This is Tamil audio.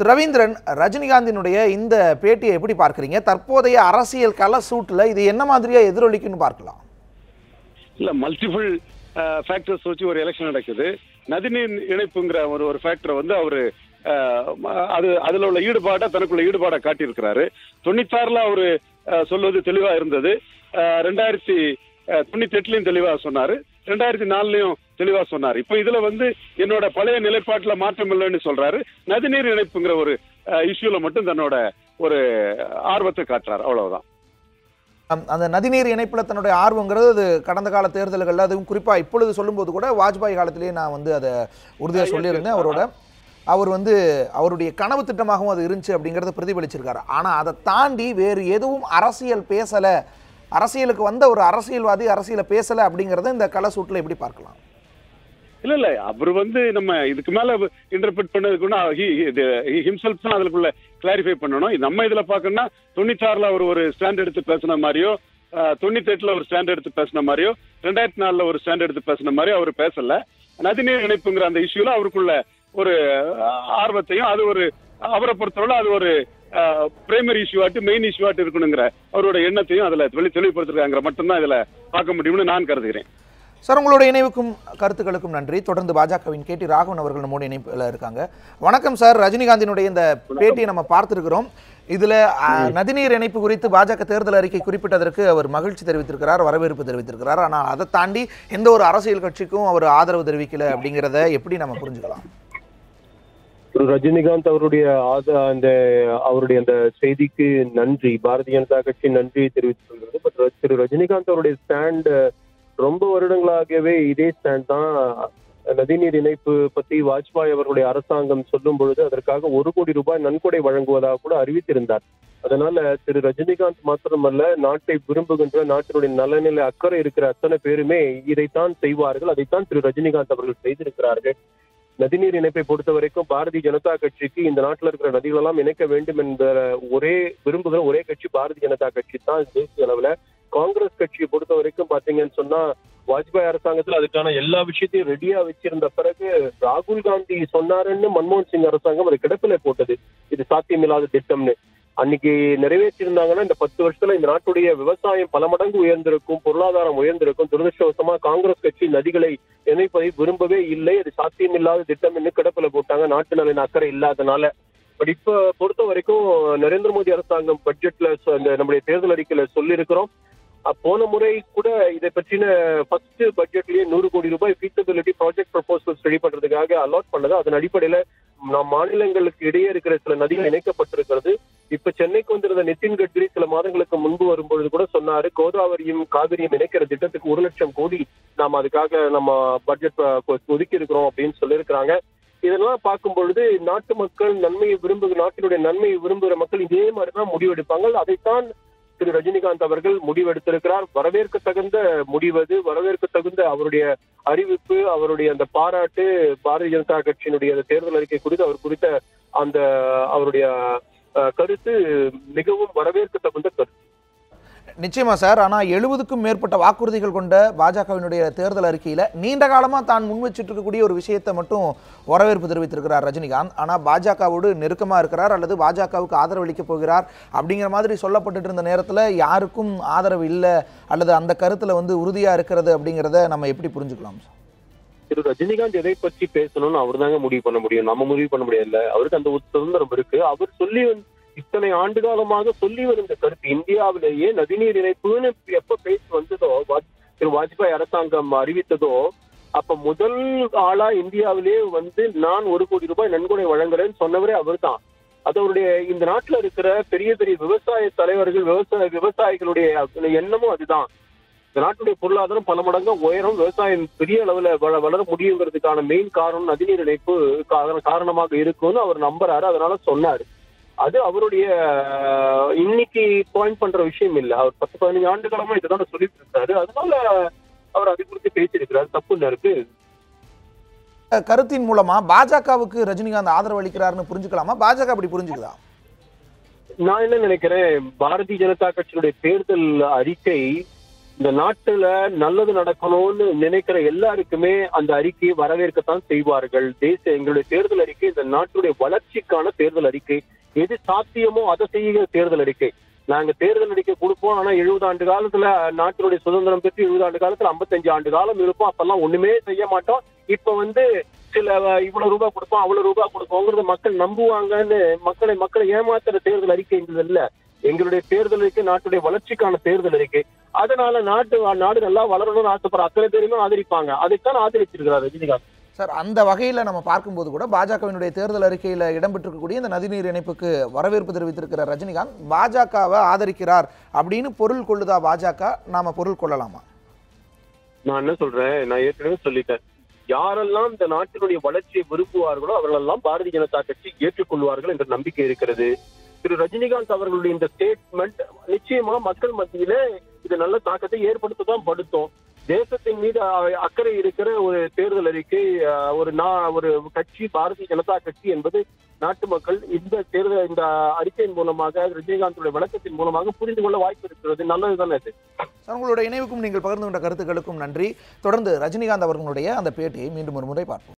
ரவீந்திரன் ரஜினிகாந்தினுடைய இந்த பேட்டியை எப்படி பார்க்குறீங்க? தற்போதைய அரசியல் கள சூட்டில் இது என்ன மாதிரியா எதிரொலிக்குன்னு பார்க்கலாம். இல்ல மல்டிபிள் ஃபேக்டர்ஸ் வச்சு ஒரு எலெக்ஷன் நடக்குது. நதிநீர் இணைப்புங்கிற ஒரு ஒரு ஃபேக்டரை வந்து அவரு அது அதுல உள்ள ஈடுபாடை தனக்குள்ள ஈடுபாடை காட்டியிருக்கிறாரு. தொண்ணூத்தாறுல அவரு சொல்வது தெளிவா இருந்தது. ரெண்டாயிரத்தி தொண்ணூத்தி எட்டுலயும் தெளிவா சொன்னாரு. ரெண்டாயிரத்தி நாலுலயும் தெளிவா சொன்னாரு. இப்போ இதுல வந்து என்னோட பழைய நிலைப்பாட்டுல மாற்றம் இல்லைன்னு சொல்றாரு. நதிநீர் இணைப்புங்கிற ஒரு இஷ்யூல மட்டும் தன்னோட ஒரு ஆர்வத்தை காட்டுறாரு. அவ்வளவுதான். அந்த நதிநீர் இணைப்பில் தன்னுடைய ஆர்வங்கிறது அது கடந்த கால தேர்தல்களில் அதுவும் குறிப்பாக இப்பொழுது சொல்லும்போது கூட வாஜ்பாய் காலத்திலேயே நான் வந்து அதை உறுதியாக சொல்லியிருந்தேன். அவரோட அவர் வந்து அவருடைய கனவு திட்டமாகவும் அது இருந்துச்சு அப்படிங்கிறத பிரதிபலிச்சிருக்காரு. ஆனால் அதை தாண்டி வேறு எதுவும் அரசியல் பேசலை. அரசியலுக்கு வந்த ஒரு அரசியல்வாதி அரசியலை பேசலை அப்படிங்கிறத இந்த கள சூட்டில் எப்படி பார்க்கலாம்? இல்ல இல்ல அவர் வந்து நம்ம இதுக்கு மேல இன்டர்பிரட் பண்ணதுக்கு ஹிம்செல்ஃப் தான் அதுக்குள்ள கிளாரிஃபை பண்ணணும். நம்ம இதுல பாக்கணும்னா தொண்ணூத்தாறுல அவர் ஒரு ஸ்டாண்ட் எடுத்து பேசின மாதிரியோ தொண்ணூத்தி எட்டுல ஒரு ஸ்டாண்ட் எடுத்து பேசின மாதிரியோ ரெண்டாயிரத்தி நாலுல ஒரு ஸ்டாண்ட் எடுத்து பேசின மாதிரியோ அவர் பேசல. நதிநீர் இணைப்புங்கிற அந்த இஷ்யூல அவருக்குள்ள ஒரு ஆர்வத்தையும் அது ஒரு அவரை பொறுத்தவரை அது ஒரு பிரைமரி இஷ்யூவாட்டு மெயின் இஷ்யூவாட்டு இருக்கணுங்கிற அவரோட எண்ணத்தையும் அதுல வெளி தெளிவுபடுத்திருக்காங்கிற மட்டும்தான் இதுல பார்க்க முடியும்னு நான் கருதுகிறேன். சார் உங்களுடைய இணைவுக்கும் கருத்துக்களுக்கும் நன்றி. தொடர்ந்து பாஜகவின் கேடி ராகவன் அவர்கள் நம்மோட இணைப்பில் இருக்காங்க. வணக்கம் சார். ரஜினிகாந்தினுடைய இந்த பேட்டியை நம்ம பார்த்திருக்கிறோம். இதுல நதிநீர் இணைப்பு குறித்து பாஜக தேர்தல் அறிக்கை குறிப்பிட்டதற்கு அவர் மகிழ்ச்சி தெரிவித்திருக்கிறார் வரவேற்பு தெரிவித்திருக்கிறார். ஆனால் அதை தாண்டி எந்த ஒரு அரசியல் கட்சிக்கும் அவர் ஆதரவு தெரிவிக்கல அப்படிங்கிறத எப்படி நம்ம புரிஞ்சுக்கலாம்? திரு ரஜினிகாந்த் அவருடைய அந்த அவருடைய அந்த செய்திக்கு நன்றி. பாரதிய ஜனதா கட்சி நன்றி தெரிவித்துக் கொள்கிறது. பட் திரு ரஜினிகாந்த் அவருடைய ஸ்டாண்ட் ரொம்ப வருடங்களாகவே இதே ஸ்டாண்ட் தான் நதிநீர் இணைப்பு பத்தி வாஜ்பாய் அவர்களுடைய அரசாங்கம் சொல்லும் பொழுது அதற்காக ஒரு கோடி ரூபாய் நன்கொடை வழங்குவதாக கூட அறிவித்திருந்தார். அதனால திரு ரஜினிகாந்த் மாத்திரமல்ல நாட்டை விரும்புகின்ற நாட்டினுடைய நலனில அக்கறை இருக்கிற அத்தனை பேருமே இதைத்தான் செய்வார்கள் அதைத்தான் திரு ரஜினிகாந்த் அவர்கள் செய்திருக்கிறார்கள். நதிநீர் இணைப்பை பொறுத்த வரைக்கும் பாரதிய ஜனதா கட்சிக்கு இந்த நாட்டில் இருக்கிற நதிகளெல்லாம் இணைக்க வேண்டும் என்ற ஒரே விரும்புகிற ஒரே கட்சி பாரதிய ஜனதா கட்சி தான் தேசிய அளவில். காங்கிரஸ் கட்சியை பொறுத்த வரைக்கும் பாத்தீங்கன்னு சொன்னா வாஜ்பாய் அரசாங்கத்துல அதுக்கான எல்லா விஷயத்தையும் ரெடியா வச்சிருந்த பிறகு ராகுல் காந்தி சொன்னாருன்னு மன்மோகன் சிங் அரசாங்கம் அதை கிடப்பில போட்டது. இது சாத்தியமில்லாத திட்டம்னு. அன்னைக்கு நிறைவேற்றியிருந்தாங்கன்னா இந்த பத்து வருஷத்துல இந்த நாட்டுடைய விவசாயம் பல மடங்கு உயர்ந்திருக்கும் பொருளாதாரம் உயர்ந்திருக்கும். துரதிருஷ்டவசமா காங்கிரஸ் கட்சி நதிகளை இணைப்பதை விரும்பவே இல்லை. அது சாத்தியமில்லாத திட்டம் என்று கிடப்பில போட்டாங்க. நாட்டு நலன் அக்கறை இல்லாதனால. பட் இப்ப பொறுத்த வரைக்கும் நரேந்திர மோடி அரசாங்கம் பட்ஜெட்ல இந்த நம்முடைய தேர்தல் அறிக்கையில சொல்லியிருக்கிறோம். போன முறை கூட இதை பற்றின ஃபர்ஸ்ட் பட்ஜெட்லயே நூறு கோடி ரூபாய் ஃபீஸபிலிட்டி ப்ராஜெக்ட் ப்ரொபோசல்ஸ் ரெடி பண்றதுக்காக அலாட் பண்ணது அதன் அடிப்படையில நம் மாநிலங்களுக்கு இடையே இருக்கிற சில நதிகள் இணைக்கப்பட்டிருக்கிறது. இப்ப சென்னைக்கு வந்திருந்த நிதின் கட்கரி சில மாதங்களுக்கு முன்பு வரும்பொழுது கூட சொன்னாரு கோதாவரியும் காவிரியும் இணைக்கிற திட்டத்துக்கு ஒரு லட்சம் கோடி நாம் அதுக்காக நம்ம பட்ஜெட் ஒதுக்கி இருக்கிறோம் அப்படின்னு சொல்லியிருக்கிறாங்க. இதெல்லாம் பார்க்கும் பொழுது நாட்டு மக்கள் நன்மையை விரும்புகிற நாட்டினுடைய நன்மையை விரும்புகிற மக்கள் இதே மாதிரிதான் முடிவெடுப்பாங்க. அதைத்தான் திரு ரஜினிகாந்த் அவர்கள் முடிவெடுத்திருக்கிறார். வரவேற்க தகுந்த முடிவது வரவேற்க தகுந்த அவருடைய அறிவிப்பு அவருடைய அந்த பாராட்டு பாரதிய ஜனதா கட்சியினுடைய தேர்தல் அறிக்கை குறித்து அவர் குறித்த அந்த அவருடைய கருத்து மிகவும் வரவேற்க தகுந்த கருத்து. நிச்சயமா சார். ஆனால் எழுபதுக்கும் மேற்பட்ட வாக்குறுதிகள் கொண்ட பாஜகவினுடைய தேர்தல் அறிக்கையில் நீண்ட காலமாக தான் முன் வச்சிட்டு இருக்கக்கூடிய ஒரு விஷயத்தை மட்டும் வரவேற்பு தெரிவித்திருக்கிறார் ரஜினிகாந்த். ஆனால் பாஜகவோடு நெருக்கமாக இருக்கிறார் அல்லது பாஜகவுக்கு ஆதரவளிக்க போகிறார் அப்படிங்கிற மாதிரி சொல்லப்பட்டுட்டு இருந்த நேரத்தில் யாருக்கும் ஆதரவு இல்லை அல்லது அந்த கருத்தில் வந்து உறுதியாக இருக்கிறது அப்படிங்கிறத நம்ம எப்படி புரிஞ்சுக்கலாம் சார்? திரு ரஜினிகாந்த் எதை பற்றி பேசணும்னு அவர் தாங்க முடிவு பண்ண முடியும். நம்ம முடிவு பண்ண முடியல அவருக்கு அந்த ஒரு சுதந்திரம் இருக்கு. அவர் சொல்லி இத்தனை ஆண்டு காலமாக சொல்லி வந்த கருத்து இந்தியாவிலேயே நதிநீர் இணைப்புன்னு எப்ப பேச்சு வந்ததோ திரு வாஜ்பாய் அரசாங்கம் அறிவித்ததோ அப்ப முதல் ஆளா இந்தியாவிலே வந்து நான் ஒரு கோடி ரூபாய் நன்கொடை வழங்குறேன்னு சொன்னவரே அவர்தான். தான் அதோடைய இந்த நாட்டுல இருக்கிற பெரிய பெரிய விவசாய தலைவர்கள் விவசாய விவசாயிகளுடைய எண்ணமும் அதுதான். இந்த நாட்டுடைய பொருளாதாரம் பல மடங்கு உயரம் விவசாயம் பெரிய அளவுல வள வளர முடியுங்கிறதுக்கான மெயின் காரணம் நதிநீர் இணைப்பு காரணமாக இருக்கும்னு அவர் நம்புறாரு. அதனால சொன்னாரு. அது அவருடைய இன்னைக்கு பாயிண்ட் பண்ற விஷயம் இல்ல. அவர் பத்து பதினஞ்சு ஆண்டு காலமா இதுதான் சொல்லிட்டு இருக்காரு. அதனால அவர் அதை குறித்து பேசியிருக்கிறார். தப்பு இருக்கு? கருத்தின் மூலமா பாஜகவுக்கு ரஜினிகாந்த் ஆதரவு அளிக்கிறாருன்னு புரிஞ்சுக்கலாமா? பாஜக அப்படி புரிஞ்சுக்குதா? நான் என்ன நினைக்கிறேன் பாரதிய ஜனதா கட்சியினுடைய தேர்தல் அறிக்கை இந்த நாட்டுல நல்லது நடக்கணும்னு நினைக்கிற எல்லாருக்குமே அந்த அறிக்கையை வரவேற்கத்தான் செய்வார்கள். தேச எங்களுடைய தேர்தல் அறிக்கை இந்த நாட்டுடைய வளர்ச்சிக்கான தேர்தல் அறிக்கை. எது சாத்தியமோ அதை செய்கிற தேர்தல் அறிக்கை. நாங்க தேர்தல் அறிக்கை கொடுப்போம். ஆனா எழுபது ஆண்டு காலத்துல நாட்டினுடைய சுதந்திரம் பெற்று எழுபது ஆண்டு காலத்துல 55 ஆண்டு காலம் இருப்போம் அப்பெல்லாம் ஒண்ணுமே செய்ய மாட்டோம். இப்ப வந்து சில இவ்வளவு ரூபாய் கொடுப்போம் அவ்வளவு ரூபாய் கொடுப்போங்கிறது மக்கள் நம்புவாங்கன்னு மக்களை மக்களை ஏமாத்துற தேர்தல் அறிக்கை இல்ல. எங்களுடைய தேர்தல் அறிக்கை நாட்டுடைய வளர்ச்சிக்கான தேர்தல் அறிக்கை. அதனால நாட்டு நாடு நல்லா வளரணும்னு ஆசைப்படுற அத்தனை பேருமே ஆதரிப்பாங்க. அதைத்தான் ஆதரிச்சிருக்கிறார் ரஜினிகாந்த் சார் அந்த வகையில் நம்ம பார்க்கும்போது கூட பாஜகவினுடைய தேர்தல் அறிக்கையில் இடம்பெற்றிருக்கக்கூடிய இந்த நதிநீர் இணைப்புக்கு வரவேற்பு தெரிவித்திருக்கிற ரஜினிகாந்த். பாஜகவை ஆதரிக்கிறார் அப்படின்னு பொருள் கொள்ளுதா பாஜக? நாம பொருள் கொள்ளலாமா? நான் என்ன சொல்றேன்? நான் ஏற்கனவே சொல்லிட்டேன். யாரெல்லாம் இந்த நாட்டினுடைய வளர்ச்சியை விரும்புவார்களோ அவர்களெல்லாம் பாரதிய ஜனதா கட்சி ஏற்றுக்கொள்வார்கள் என்ற நம்பிக்கை இருக்கிறது. திரு ரஜினிகாந்த் அவர்களுடைய இந்த ஸ்டேட்மெண்ட் நிச்சயமா மக்கள் மத்தியில இது நல்ல தாக்கத்தை ஏற்படுத்ததான் படுத்தும். தேசத்தின் மீது அக்கறை இருக்கிற ஒரு தேர்தல் அறிக்கை ஒரு நா- ஒரு கட்சி பாரதிய ஜனதா கட்சி என்பது நாட்டு மக்கள் இந்த தேர்தல் இந்த அறிக்கையின் மூலமாக ரஜினிகாந்துடைய விளக்கத்தின் மூலமாக புரிந்து கொள்ள வாய்ப்பு இருக்கிறது. நல்லதுதானே இது சார் உங்களுடைய இணைவுக்கும் நீங்கள் பகிர்ந்து கொண்ட கருத்துக்களுக்கும் நன்றி. தொடர்ந்து ரஜினிகாந்த் அவர்களுடைய அந்த பேட்டியை மீண்டும் ஒரு முறை பார்ப்போம்.